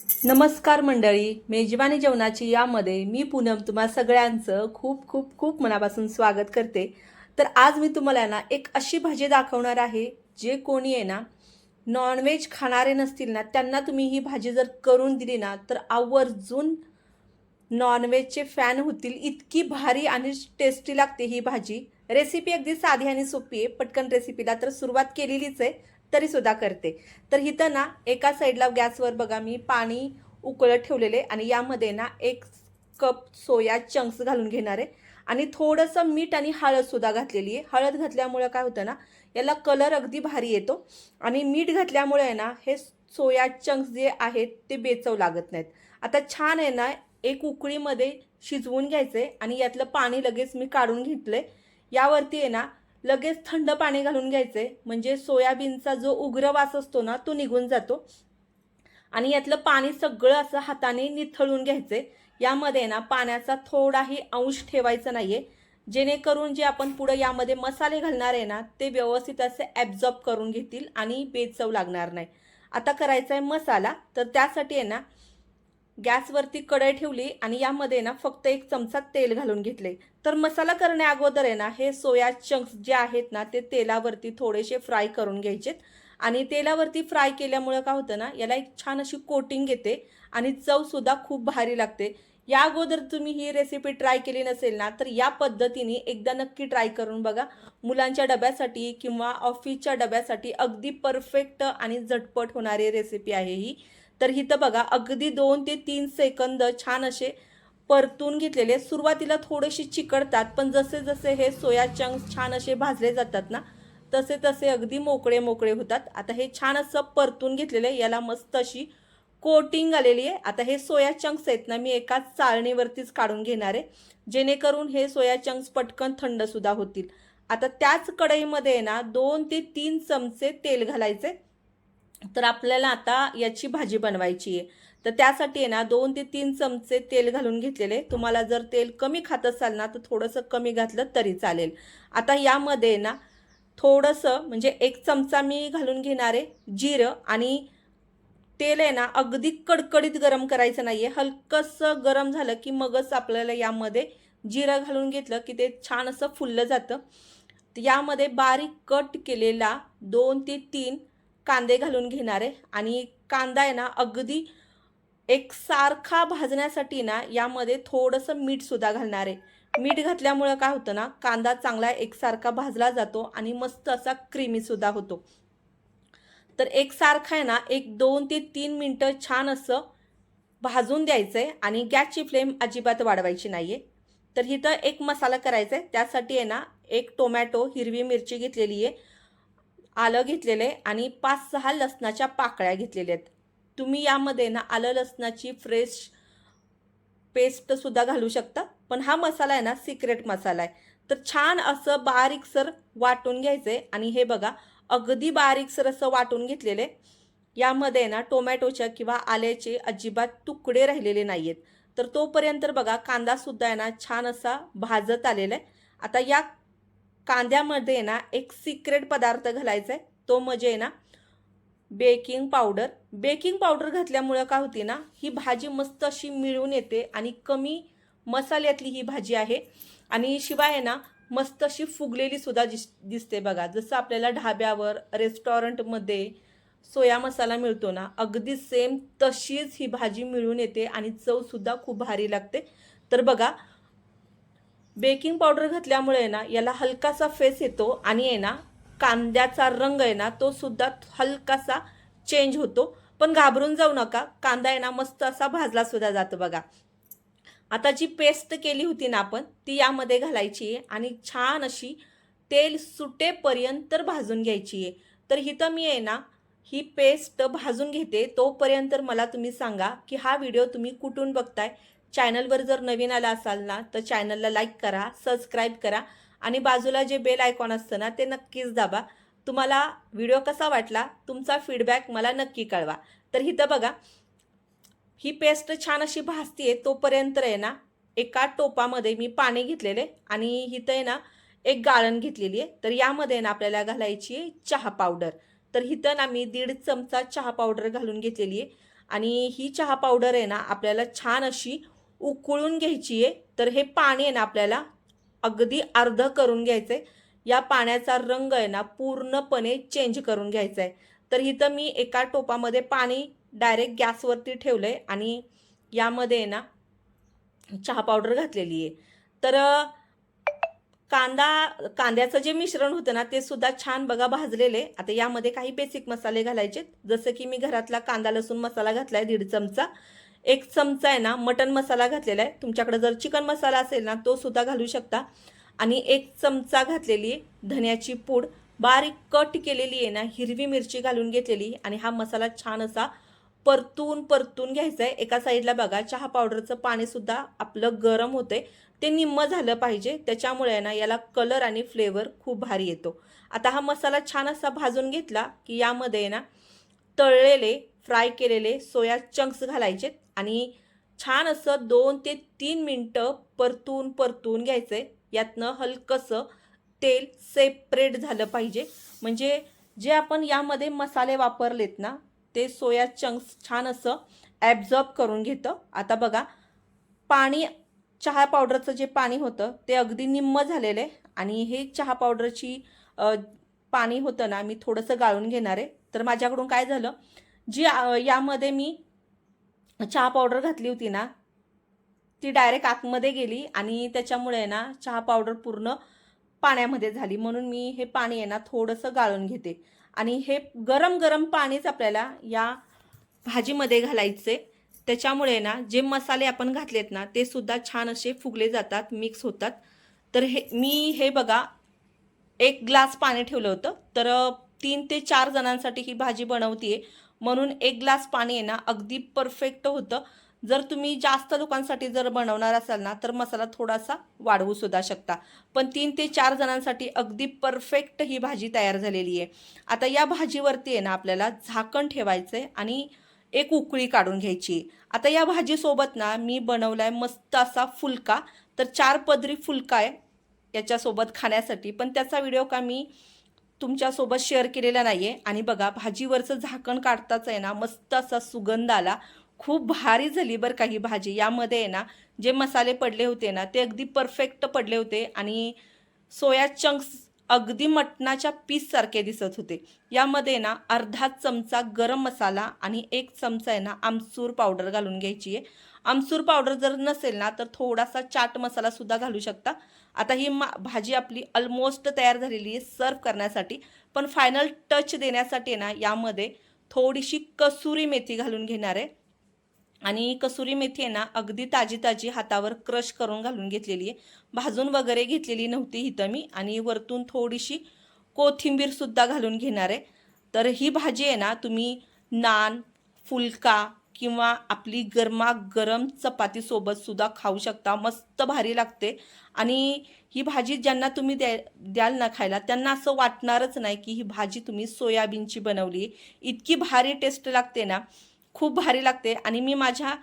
नमस्कार मंडळी मेजवानी जेवणाची यामध्ये मी पूनम तुम्हा सगळ्यांचं खूप खूप खूप मनापासून स्वागत करते. तर आज मी तुम्हाला ना एक अशी भाजी दाखवणार आहे जे कोणी आहे ना नॉनव्हेज खाणारे नसतील ना त्यांना तुम्ही ही भाजी जर करून दिली ना तर आवर्जून नॉनव्हेजचे फॅन होतील. इतकी भारी आणि टेस्टी लागते ही भाजी. रेसिपी अगदी साधी आणि सोपी आहे पटकन रेसिपीला तर सुरुवात केलेलीच आहे. तरी सुद्धा करते. तर इथं ना एका साईडला गॅसवर बघा मी पाणी उकळत ठेवलेले आणि यामध्ये ना एक कप सोया चंक्स घालून घेणार आहे. आणि थोडंसं मीठ आणि हळदसुद्धा घातलेली आहे. हळद घातल्यामुळं काय होतं ना याला कलर अगदी भारी येतो. आणि मीठ घातल्यामुळे आहे ना हे सोया चंक्स जे आहेत ते बेचव लागत नाहीत. आता छान आहे ना एक उकळीमध्ये शिजवून घ्यायचे आणि यातलं पाणी लगेच मी काढून घेतलंय. यावरती आहे ना लगेच थंड पाणी घालून घ्यायचे. म्हणजे सोयाबीनचा जो उग्र वास असतो ना तो निघून जातो. आणि यातलं पाणी सगळं असं हाताने निथळून घ्यायचे. यामध्ये ना पाण्याचा थोडाही अंश ठेवायचा नाहीये. जेणेकरून जे आपण पुढे यामध्ये मसाले घालणार आहे ना ते व्यवस्थित असे ॲब्झॉर्ब करून घेतील आणि बेचव लागणार नाही. आता करायचा आहे मसाला. तर त्यासाठी आहे ना गॅसवरती कढई ठेवली आणि यामध्ये ना फक्त एक चमचा तेल घालून घेतले. तर मसाला करण्या अगोदर आहे ना हे सोया चंक्स जे आहेत ना ते तेलावरती थोडेसे फ्राय करून घ्यायचेत. आणि तेलावरती फ्राय केल्यामुळं काय होतं ना याला एक छान अशी कोटिंग येते आणि चवसुद्धा खूप भारी लागते. या अगोदर तुम्ही ही रेसिपी ट्राय केली नसेल ना तर या पद्धतीने एकदा नक्की ट्राय करून बघा. मुलांच्या डब्यासाठी किंवा ऑफिसच्या डब्यासाठी अगदी परफेक्ट आणि झटपट होणारी रेसिपी आहे ही. तर इथं बघा अगदी दोन ते तीन सेकंद छान असे परतून घेतलेले सुरुवातीला थोडेसे चिकटतात पण जसे जसे हे सोया चंक्स छान असे भाजले जातात ना तसे तसे अगदी मोकळे मोकळे होतात. आता हे छान असं परतून घेतलेले याला मस्त अशी कोटिंग आलेली आहे. आता हे सोया चंक्स आहेत ना मी एकाच चाळणीवरतीच काढून घेणार आहे. जेणेकरून हे सोया चंक्स पटकन थंडसुद्धा होतील. आता त्याच कढईमध्ये आहे ना दोन ते तीन चमचे तेल घालायचे. तर आपल्याला आता याची भाजी बनवायची आहे. तर त्यासाठी आहे ना दोन ते तीन चमचे तेल घालून घेतलेले. तुम्हाला जर तेल कमी खात असाल ना तर थोडंसं कमी घातलं तरी चालेल. आता यामध्ये ना थोडंसं म्हणजे एक चमचा मी घालून घेणार आहे जिरं आणि तेल आहे ना अगदी कडकडीत गरम करायचं नाही आहे हलकंसं गरम झालं की मगच आपल्याला यामध्ये जिरं घालून घेतलं की ते छान असं फुललं जातं. यामध्ये बारीक कट केलेला दोन ते तीन कांदे घालून घेणार आहे. आणि कांदा आहे ना अगदी एकसारखा भाजण्यासाठी ना यामध्ये थोडंसं मीठसुद्धा घालणार आहे. मीठ घातल्यामुळं काय होतं ना कांदा चांगला एकसारखा भाजला जातो आणि मस्त असा क्रीमीसुद्धा होतो. तर एकसारखा आहे ना एक दोन ते तीन मिनटं छान असं भाजून द्यायचं आहे आणि गॅसची फ्लेम अजिबात वाढवायची नाही आहे तर इथं एक मसाला करायचा आहे त्यासाठी आहे ना एक टोमॅटो हिरवी मिरची घेतलेली आहे. आलं घेतलेलं आहे आणि पाच सहा लसणाच्या पाकळ्या घेतलेल्या आहेत. तुम्ही यामध्ये ना आलं लसणाची फ्रेश पेस्टसुद्धा घालू शकता. पण हा मसाला आहे ना सिक्रेट मसाला आहे. तर छान असं बारीकसर वाटून घ्यायचं आहे आणि हे बघा अगदी बारीकसर असं वाटून घेतलेले. यामध्ये ना टोमॅटोच्या किंवा आल्याचे अजिबात तुकडे राहिलेले नाही आहेत तर तोपर्यंत बघा कांदासुद्धा आहे ना छान असा भाजत आलेला आहे. आता या कांद्यामध्ये ना एक सिक्रेट पदार्थ घालायचा आहे तो म्हणजे आहे ना बेकिंग पावडर बेकिंग पावडर घातल्यामुळं काय होते ना ही भाजी मस्त अशी मिळून येते आणि कमी मसाल्यातली ही भाजी आहे. आणि शिवाय आहे ना मस्त अशी फुगलेली सुद्धा दिस दिसते बघा. जसं आपल्याला ढाब्यावर रेस्टॉरंटमध्ये सोया मसाला मिळतो ना अगदी सेम तशीच ही भाजी मिळून येते आणि चवसुद्धा खूप भारी लागते. तर बघा बेकिंग पावडर घातल्यामुळे ना याला हलकासा फेस येतो आणि आहे ना कांद्याचा रंग आहे ना तो सुद्धा हलकासा चेंज होतो. पण घाबरून जाऊ नका कांदा आहे ना मस्त असा भाजला सुद्धा जातो बघा. आता जी पेस्ट केली होती ना आपण ती यामध्ये घालायची आहे आणि छान अशी तेल सुटेपर्यंत भाजून घ्यायची आहे. तर इथं मी आहे ना ही पेस्ट भाजून घेते. तोपर्यंत मला तुम्ही सांगा की हा व्हिडिओ तुम्ही कुठून बघताय? चॅनलवर जर नवीन आला असाल ना तर चॅनलला लाईक करा सबस्क्राईब करा आणि बाजूला जे बेल आयकॉन असतं ना ते नक्कीच दाबा. तुम्हाला व्हिडिओ कसा वाटला तुमचा फीडबॅक मला नक्की कळवा. तर इथं बघा ही पेस्ट छान अशी भाजतीये तोपर्यंत आहे ना एका टोपामध्ये मी पाणी घेतलेले आणि इथं आहे ना एक गाळण घेतलेली आहे. तर यामध्ये ना आपल्याला घालायची आहे चहा पावडर तर इथं ना मी दीड चमचा चहा पावडर घालून घेतलेली आहे. आणि ही चहा पावडर आहे ना आपल्याला छान अशी उकळून घ्यायची आहे तर हे पाणी आहे ना आपल्याला अगदी अर्ध करून घ्यायचं आहे या पाण्याचा रंग आहे ना पूर्णपणे चेंज करून घ्यायचा आहे तर इथं मी एका टोपामध्ये पाणी डायरेक्ट गॅसवरती ठेवलं आहे आणि यामध्ये आहे ना चहा पावडर घातलेली आहे. तर कांदा कांद्याचं जे मिश्रण होतं ना ते सुद्धा छान बघा भाजलेले. आता यामध्ये काही बेसिक मसाले घालायचे जसं की मी घरातला कांदा लसूण मसाला घातला आहे दीड चमचा. एक चमचा आहे ना मटन मसाला घातलेला आहे. तुमच्याकडे जर चिकन मसाला असेल ना तो सुद्धा घालू शकता. आणि एक चमचा घातलेली आहे धन्याची पूड बारीक कट केलेली आहे ना हिरवी मिरची घालून घेतलेली. आणि हा मसाला छान असा परतून परतून घ्यायचा आहे. एका साईडला बघा चहा पावडरचं पाणीसुद्धा आपलं गरम होते ते निम्म झालं पाहिजे. त्याच्यामुळे आहे ना याला कलर आणि फ्लेवर खूप भारी येतो. आता हा मसाला छान असा भाजून घेतला की यामध्ये आहे ना तळलेले फ्राय केलेले सोया चंक्स घालायचे आणि छान असं दोन ते तीन मिनटं परतून परतून घ्यायचं आहे यातनं हलकंसं तेल सेपरेट झालं पाहिजे. म्हणजे जे आपण यामध्ये मसाले वापरलेत ना ते सोया चंक्स छान असं ॲब्झॉर्ब करून घेतं. आता बघा पाणी चहा पावडरचं जे पाणी होतं ते अगदी निम्म झालेलं आहे. आणि हे चहा पावडरची पाणी होतं ना मी थोडंसं गाळून घेणार आहे. तर माझ्याकडून काय झालं जी यामध्ये मी चहा पावडर घातली होती ना ती डायरेक्ट आतमध्ये गेली आणि त्याच्यामुळे ना चहा पावडर पूर्ण पाण्यामध्ये झाली. म्हणून मी हे पाणी आहे ना थोडंसं गाळून घेते. आणि हे गरम गरम पाणीच आपल्याला या भाजीमध्ये घालायचे. त्याच्यामुळे ना जे मसाले आपण घातलेत ना ते सुद्धा छान असे फुगले जातात मिक्स होतात. तर हे मी हे बघा एक ग्लास पाणी ठेवलं होतं. तर तीन ते चार जणांसाठी ही भाजी बनवतीये. म्हणून एक ग्लास पाणी आहे ना अगदी परफेक्ट होतं. जर तुम्ही जास्त लोकांसाठी जर बनवणार असाल ना तर मसाला थोडासा वाढवू सुद्धा शकता. पण तीन ते चार जणांसाठी अगदी परफेक्ट ही भाजी तयार झालेली आहे. आता या भाजीवरती आहे ना आपल्याला झाकण ठेवायचं आहे आणि एक उकळी काढून घ्यायची आता या भाजीसोबत ना मी बनवला आहे मस्त असा फुलका. तर चार पदरी फुलका आहे याच्यासोबत खाण्यासाठी. पण त्याचा व्हिडिओ का मी तुमच्यासोबत शेअर केलेला नाही आहे आणि बघा भाजीवरचं झाकण काढताच आहे ना मस्त असा सुगंध आला. खूप भारी झाली बरं काही भाजी. यामध्ये आहे ना जे मसाले पडले होते ना ते अगदी परफेक्ट पडले होते. आणि सोया चंक्स अगदी मटणाच्या पीससारखे दिसत होते. यामध्ये ना अर्धा चमचा गरम मसाला आणि एक चमचा आहे ना आमचूर पावडर घालून घ्यायची आहे. आमचूर पावडर जर नसेल ना तर थोडासा चाट मसाला सुद्धा घालू शकता. आता ही मा भाजी आपली ऑलमोस्ट तयार झालेली आहे सर्व करण्यासाठी. पण फायनल टच देण्यासाठी आहे ना यामध्ये थोडीशी कसुरी मेथी घालून घेणार आहे. आणि कसुरी मेथी आहे ना अगदी ताजी ताजी हातावर क्रश करून घालून घेतलेली आहे. भाजून वगैरे घेतलेली नव्हती इथं मी. आणि वरतून थोडीशी कोथिंबीरसुद्धा घालून घेणार आहे. तर ही भाजी आहे ना तुम्ही नान फुलका किंवा आपली गरमागरम चपातीसोबत सुद्धा खाऊ शकता. मस्त भारी लागते. आणि ही भाजी ज्यांना तुम्ही द्या द्याल ना खायला त्यांना असं वाटणारच नाही की ही भाजी तुम्ही सोयाबीनची बनवली. इतकी भारी टेस्ट लागते ना. खूप भारी लागते. आणि मी माझ्या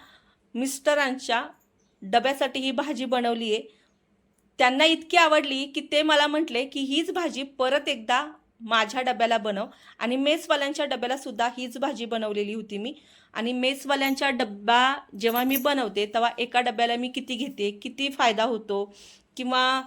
मिस्टरांच्या डब्यासाठी ही भाजी बनवली आहे त्यांना इतकी आवडली की ते मला म्हटले की हीच भाजी परत एकदा माझ्या डब्याला बनव. आणि मेसवाल्यांच्या डब्याला सुद्धा हीच भाजी बनवलेली होती मी. आणि मेसवाल्यांच्या डब्बा जेव्हा मी बनवते तेव्हा एका डब्याला मी किती घेते किती फायदा होतो? किंवा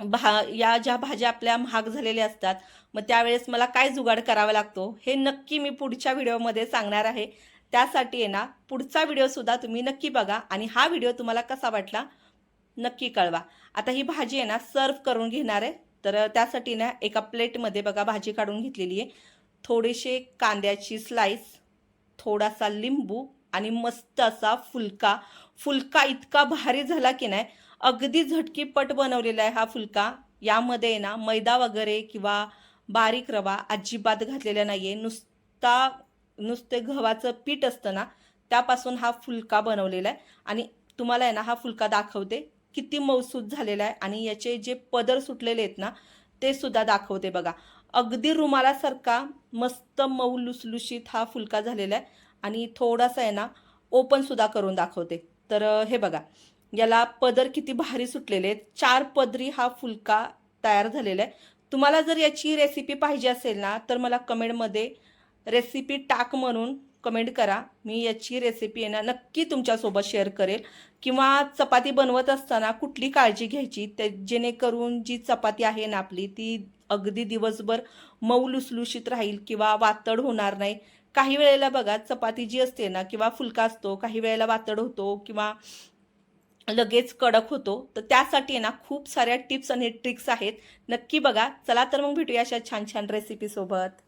भा या ज्या भाज्या आपल्या महाग झालेल्या असतात मग त्यावेळेस मला काय जुगाड करावा लागतो? हे नक्की मी पुढच्या व्हिडिओमध्ये सांगणार आहे. त्यासाठी आहे ना पुढचा व्हिडिओसुद्धा तुम्ही नक्की बघा आणि हा व्हिडिओ तुम्हाला कसा वाटला नक्की कळवा. आता ही भाजी आहे ना सर्व करून घेणार आहे. तर त्यासाठी ना एका प्लेटमध्ये बघा भाजी काढून घेतलेली आहे. थोडेसे कांद्याची स्लाईस थोडासा लिंबू आणि मस्त असा फुलका. फुलका इतका भारी झाला की नाही अगदी झटकीपट बनवलेला आहे हा फुलका. यामध्ये आहे ना मैदा वगैरे किंवा बारीक रवा अजिबात घातलेला नाही आहे नुसता नुसते गव्हाचं पीठ असतं ना त्यापासून हा फुलका बनवलेला आहे. आणि तुम्हाला आहे ना हा फुलका दाखवते. किती मौसूद झालेला आहे आणि याचे जे पदर सुटलेले आहेत ना ते सुद्धा दाखवते बघा. अगदी रुमालासारखा मस्त मऊ लुसलुशीत हा फुलका झालेला आहे. आणि थोडासा आहे ना ओपनसुद्धा करून दाखवते. तर हे बघा याला पदर किती भारी सुटलेले आहेत. चार पदरी हा फुलका तयार झालेला आहे. तुम्हाला जर याची रेसिपी पाहिजे असेल ना तर मला कमेंटमध्ये रेसिपी टाक म्हणून कमेंट करा. मी याची रेसिपी आहे ना नक्की तुमच्यासोबत शेअर करेल. किंवा चपाती बनवत असताना कुठली काळजी घ्यायची ते जेणेकरून जी चपाती आहे ना आपली ती अगदी दिवसभर मऊ लुसलुशीत राहील किंवा वातड होणार नाही. काही वेळेला बघा चपाती जी असते ना किंवा फुलका असतो काही वेळेला वातड होतो किंवा लगेच कडक होतो तर त्यासाठी आहे ना खूप साऱ्या टिप्स आणि ट्रिक्स आहेत. नक्की बघा. चला तर मग भेटूया अशा छान छान रेसिपीसोबत